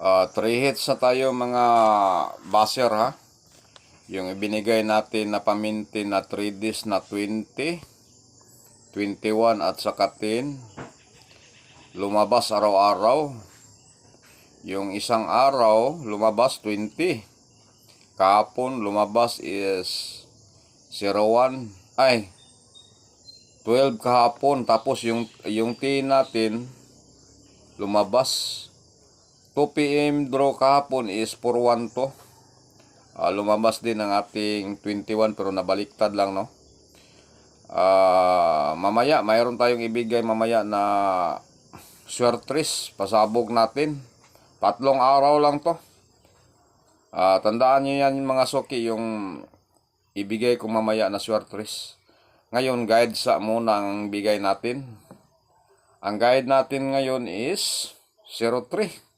Uh, three hits na tayo mga baser ha. Yung ibinigay natin na paminti na 3 Ds na 20, 21 at saka 10. Lumabas araw-araw. Yung isang araw, lumabas 20. Kahapon, lumabas is 01. Ay, 12 kahapon. Tapos yung, yung T natin, lumabas 2 p.m. draw kahapon is 4-1 to. Ah, lumabas din ang ating 21 pero nabaliktad lang no. Ah, mamaya mayroon tayong ibigay mamaya na swertris pasabog natin. Tatlong araw lang to. Ah, tandaan niyo yan mga soki yung ibigay ko mamaya na swertris. Ngayon guide sa muna ang bigay natin. Ang guide natin ngayon is 03.